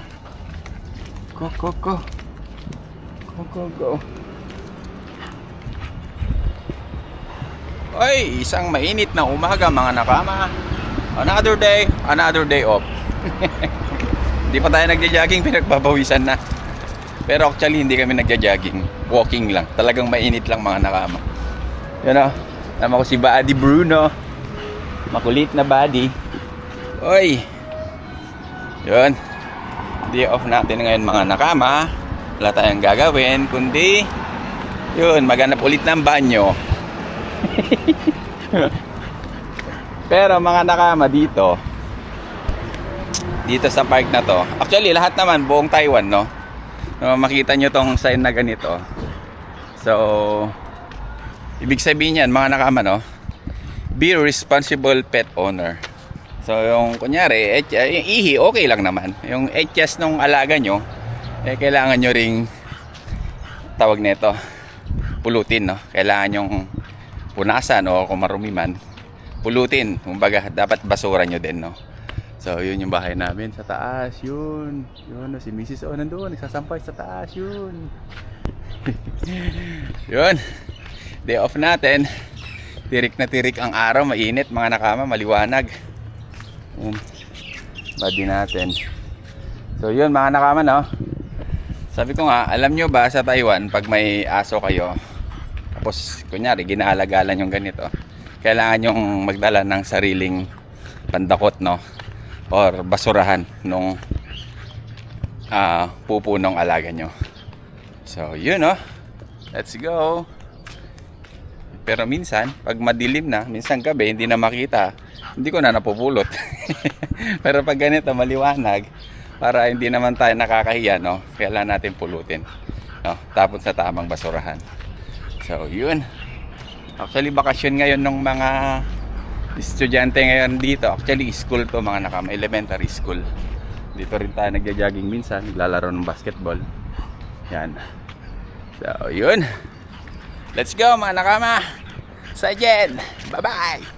go. Go, go, go. Go, go, go. Oy, isang mainit na umaga mga nakama. Another day, another day off. Hindi pa tayo nagja-jogging, pinagpapawisan na. Pero actually hindi kami nagja-jogging. Walking lang. Talagang mainit lang mga nakama. Yun o. Tama ko si Buddy Bruno. Makulit na buddy. Oy. Yun. Day off natin ngayon mga nakama. Wala tayong gagawin. Kundi, yun, maghanap ulit ng banyo. Pero mga nakama dito, dito sa park na to, actually lahat naman buong Taiwan, no? No, makita nyo tong sign na ganito. So, ibig sabihin yan, mga nakama, no? Be responsible pet owner. So, yung kunyari, et, yung ihi, okay lang naman. Yung etyas nung alaga nyo, eh, kailangan nyo ring tawag nito, pulutin, no? Kailangan yung punasan o kung marumi man, pulutin. Kumbaga, dapat basura nyo din, no? So, yun yung bahay namin sa taas, yun. Yun, no, si Mrs. O nandun, nagsasampay sa taas, yun. yun. Day off natin. Tirik na tirik ang araw, mainit, mga nakama, maliwanag. Yun. Body natin. So, yun, mga nakama, no? Sabi ko nga, alam nyo ba sa Taiwan, pag may aso kayo, tapos, kunyari, ginaalagalan yung ganito, kailangan yung magdala ng sariling pandakot, no? Or basurahan nung ah pupo ng alaga nyo. So, yun, no? Let's go! Pero minsan, pag madilim na, minsan gabi, hindi na makita, hindi ko na napupulot. Pero pag ganito, maliwanag, para hindi naman tayo nakakahiya, no? Kailangan natin pulutin. No? Tapon sa tamang basurahan. So, yun. Actually, bakasyon ngayon ng mga estudyante ngayon dito. Actually, school to mga nakama, elementary school. Dito rin tayo nagja-jogging minsan, naglalaro ng basketball. Yan. So, yun. Let's go mga nakama. Sajen. Bye-bye.